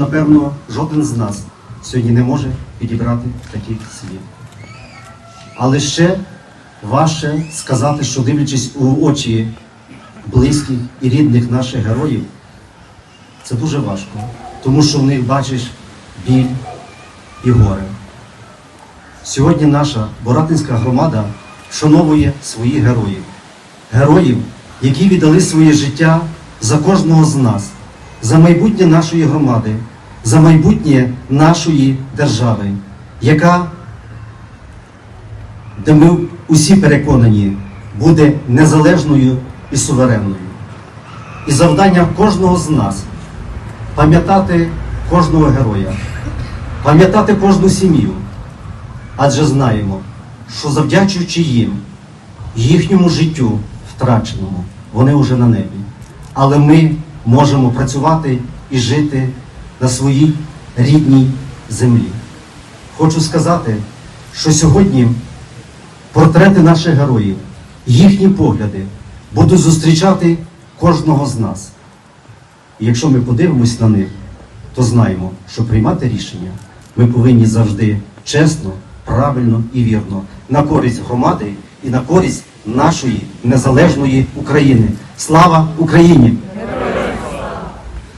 Напевно, жоден з нас сьогодні не може підібрати таких слів. Але ще важче сказати, що дивлячись у очі близьких і рідних наших героїв, це дуже важко, тому що в них бачиш біль і горе. Сьогодні наша Боратинська громада вшановує своїх героїв, героїв, які віддали своє життя за кожного з нас, за майбутнє нашої громади, за майбутнє нашої держави, яка, де ми усі переконані, буде незалежною і суверенною. І завдання кожного з нас пам'ятати кожного героя, пам'ятати кожну сім'ю. Адже знаємо, що завдячуючи їм, їхньому життю втраченому, вони вже на небі. Але ми можемо працювати і жити на своїй рідній землі. Хочу сказати, що сьогодні портрети наших героїв, їхні погляди будуть зустрічати кожного з нас. І якщо ми подивимось на них, то знаємо, що приймати рішення ми повинні завжди чесно, правильно і вірно на користь громади і на користь нашої незалежної України. Слава Україні!